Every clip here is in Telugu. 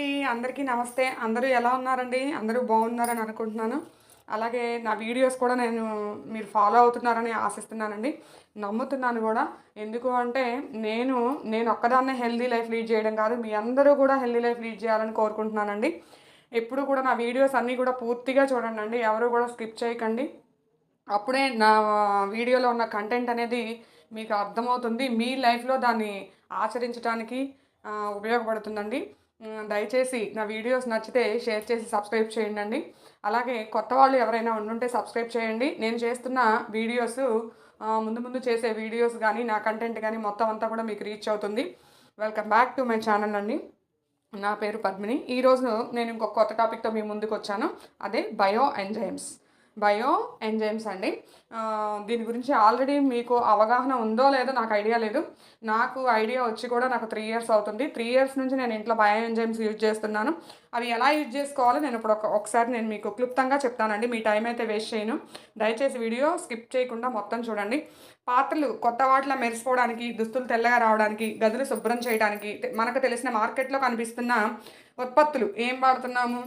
అండి. అందరికీ నమస్తే. అందరూ ఎలా ఉన్నారండి? అందరూ బాగున్నారని అనుకుంటున్నాను. అలాగే నా వీడియోస్ కూడా నేను మీరు ఫాలో అవుతున్నారని ఆశిస్తున్నానండి. నమ్ముతున్నాను కూడా. ఎందుకు అంటే నేను నేను ఒక్కదాన్నే హెల్దీ లైఫ్ లీడ్ చేయడం కాదు. మీ అందరూ కూడా హెల్దీ లైఫ్ లీడ్ చేయాలని కోరుకుంటున్నానండి. ఎప్పుడు కూడా నా వీడియోస్ అన్నీ కూడా పూర్తిగా చూడండి అండి. ఎవరు కూడా స్కిప్ చేయకండి. అప్పుడే నా వీడియోలో ఉన్న కంటెంట్ అనేది మీకు అర్థమవుతుంది. మీ లైఫ్లో దాన్ని ఆచరించడానికి ఉపయోగపడుతుందండి. దయచేసి నా వీడియోస్ నచ్చితే షేర్ చేసి సబ్స్క్రైబ్ చేయండి అలాగే కొత్త వాళ్ళు ఎవరైనా ఉండుంటే సబ్స్క్రైబ్ చేయండి. నేను చేస్తున్న వీడియోస్ ముందు ముందు చేసే వీడియోస్ కానీ నా కంటెంట్ కానీ మొత్తం అంతా కూడా మీకు రీచ్ అవుతుంది. Welcome back to my channel అండి. నా పేరు పద్మిని. ఈరోజు నేను ఇంకొక కొత్త టాపిక్తో మీ ముందుకు వచ్చాను అదే బయో ఎంజైమ్స్. బయో ఎంజైమ్స్ అండి. దీని గురించి ఆల్రెడీ మీకు అవగాహన ఉందో లేదో నాకు ఐడియా లేదు. నాకు ఐడియా వచ్చి కూడా నాకు త్రీ ఇయర్స్ అవుతుంది. త్రీ ఇయర్స్ నుంచి నేను ఇంట్లో బయో ఎంజైమ్స్ యూజ్ చేస్తున్నాను. అవి ఎలా యూజ్ చేసుకోవాలో నేను ఇప్పుడు ఒక ఒకసారి నేను మీకు క్లుప్తంగా చెప్తానండి. మీ టైం అయితే వేస్ట్ చేయను. దయచేసి వీడియో స్కిప్ చేయకుండా మొత్తం చూడండి. పాత్రలు కొత్త వాటిలో మెరిసిపోవడానికి దుస్తులు తెల్లగా రావడానికి గదులు శుభ్రం చేయడానికి మనకు తెలిసిన మార్కెట్లో కనిపిస్తున్న ఉత్పత్తులు ఏం వాడుతున్నాము?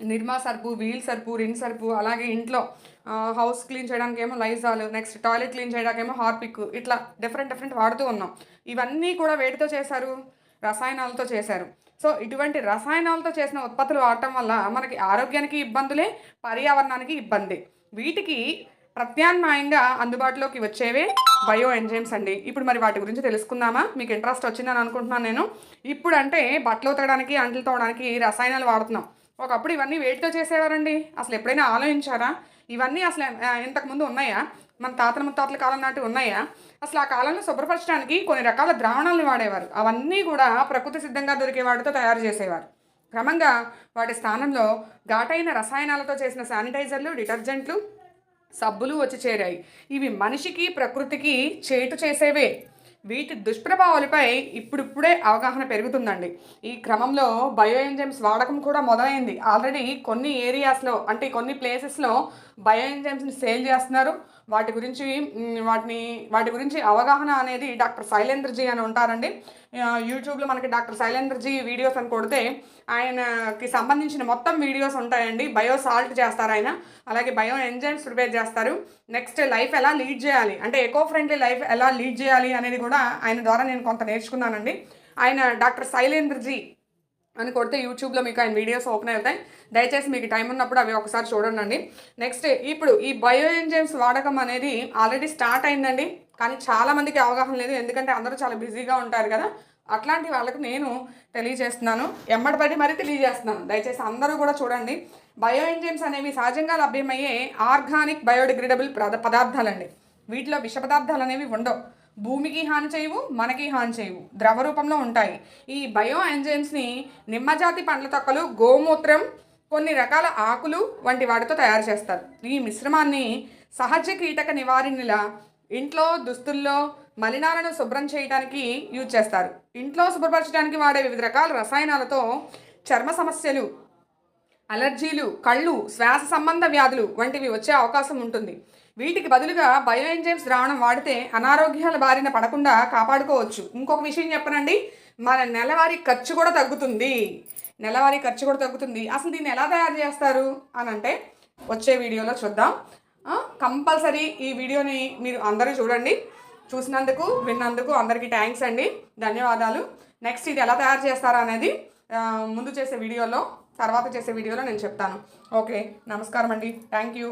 నిర్మా సర్పు వీల్ సర్పు రిన్ సర్పు అలాగే ఇంట్లో హౌస్ క్లీన్ చేయడానికి ఏమో లైజాల్ నెక్స్ట్ టాయిలెట్ క్లీన్ చేయడానికి ఏమో హార్పిక్ ఇట్లా డిఫరెంట్ డిఫరెంట్ వాడుతూ ఉన్నాం. ఇవన్నీ కూడా వేటితో చేశారు? రసాయనాలతో చేశారు. సో ఇటువంటి రసాయనాలతో చేసిన ఉత్పత్తులు వాడటం వల్ల మనకి ఆరోగ్యానికి ఇబ్బందులే పర్యావరణానికి ఇబ్బంది. వీటికి ప్రత్యామ్నాయంగా అందుబాటులోకి వచ్చేవే బయో ఎంజైమ్స్ అండి. ఇప్పుడు మరి వాటి గురించి తెలుసుకుందామా? మీకు ఇంట్రెస్ట్ వచ్చిందని అనుకుంటున్నాను నేను. ఇప్పుడు అంటే బట్టలు ఉతకడానికి అంట్లు తోవడానికి రసాయనాలు వాడుతున్నాం. ఒకప్పుడు ఇవన్నీ వేటితో చేసేవారండి? అసలు ఎప్పుడైనా ఆలోచించారా? ఇవన్నీ అసలు ఇంతకుముందు ఉన్నాయా? మన తాతల ముత్తాతల కాలం నాటి ఉన్నాయా? అసలు ఆ కాలంలో శుభ్రపరచడానికి కొన్ని రకాల ద్రావణాలను వాడేవారు. అవన్నీ కూడా ప్రకృతి సిద్ధంగా దొరికే వాటితో తయారు చేసేవారు. క్రమంగా వాటి స్థానంలో ఘాటైన రసాయనాలతో చేసిన శానిటైజర్లు డిటర్జెంట్లు సబ్బులు వచ్చి చేరాయి. ఇవి మనిషికి ప్రకృతికి చేటు చేసేవే. వీటి దుష్ప్రభావాలపై ఇప్పుడిప్పుడే అవగాహన పెరుగుతుందండి. ఈ క్రమంలో బయో ఎంజైమ్స్ వాడకం కూడా మొదలైంది. ఆల్రెడీ కొన్ని ఏరియాస్లో అంటే కొన్ని ప్లేసెస్లో బయో ఎంజైమ్స్ని సేల్ చేస్తున్నారు. వాటి గురించి వాటిని వాటి గురించి అవగాహన అనేది డాక్టర్ శైలేంద్రజీ అని ఉంటారండి. యూట్యూబ్లో మనకి డాక్టర్ శైలేంద్రజీ వీడియోస్ అని కొడితే ఆయనకి సంబంధించిన మొత్తం వీడియోస్ ఉంటాయండి. బయో సాల్ట్ చేస్తారు ఆయన. అలాగే బయో ఎంజైమ్స్ ప్రిపేర్ చేస్తారు. నెక్స్ట్ లైఫ్ ఎలా లీడ్ చేయాలి? అంటే ఎకో ఫ్రెండ్లీ లైఫ్ ఎలా లీడ్ చేయాలి అనేది కూడా ఆయన ద్వారా నేను కొంత నేర్చుకున్నానండి. ఆయన డాక్టర్ శైలేంద్రజీ అని కొడితే యూట్యూబ్లో మీకు ఆయన వీడియోస్ ఓపెన్ అవుతాయి. దయచేసి మీకు టైం ఉన్నప్పుడు అవి ఒకసారి చూడండి నెక్స్ట్ ఇప్పుడు ఈ బయో ఎంజైమ్స్ వాడకం అనేది ఆల్రెడీ స్టార్ట్ అయిందండి. కానీ చాలా మందికి అవగాహన లేదు. ఎందుకంటే అందరూ చాలా బిజీగా ఉంటారు కదా. అట్లాంటి వాళ్ళకు నేను తెలియజేస్తున్నాను. ఎమ్మడిపడి మరీ తెలియజేస్తున్నాను. దయచేసి అందరూ కూడా చూడండి. బయో ఎంజైమ్స్ అనేవి సహజంగా లభ్యమయ్యే ఆర్గానిక్ బయోడిగ్రేడబుల్ పద పదార్థాలండి. వీటిలో విష పదార్థాలు అనేవి ఉండవు. భూమికి హాని చేయవు మనకి హాని చేయవు. ద్రవ రూపంలో ఉంటాయి. ఈ బయో ఎంజైమ్స్ని నిమ్మజాతి పండ్ల తొక్కలు గోమూత్రం కొన్ని రకాల ఆకులు వంటి వాటితో తయారు చేస్తారు. ఈ మిశ్రమాన్ని సహజ కీటక నివారణలా ఇంట్లో దుస్తుల్లో మలినాలను శుభ్రం చేయడానికి యూజ్ చేస్తారు. ఇంట్లో శుభ్రపరచడానికి వాడే వివిధ రకాల రసాయనాలతో చర్మ సమస్యలు అలర్జీలు కళ్ళు శ్వాస సంబంధ వ్యాధులు వంటివి వచ్చే అవకాశం ఉంటుంది. వీటికి బదులుగా బయో ఎంజైమ్స్ ద్రావణం వాడితే అనారోగ్యాల బారిన పడకుండా కాపాడుకోవచ్చు. ఇంకొక విషయం చెప్పనండి. మన నెలవారీ ఖర్చు కూడా తగ్గుతుంది. నెలవారీ ఖర్చు కూడా తగ్గుతుంది. అసలు దీన్ని ఎలా తయారు చేస్తారు? అని అంటే వచ్చే వీడియోలో చూద్దాం. కంపల్సరీ ఈ వీడియోని మీరు అందరూ చూడండి. చూసినందుకు విన్నందుకు అందరికీ థ్యాంక్స్ అండి. ధన్యవాదాలు. నెక్స్ట్ ఇది ఎలా తయారు చేస్తారా అనేది ముందు చేసే వీడియోలో తర్వాత చేసే వీడియోలో నేను చెప్తాను. ఓకే నమస్కారం అండి. Thank you.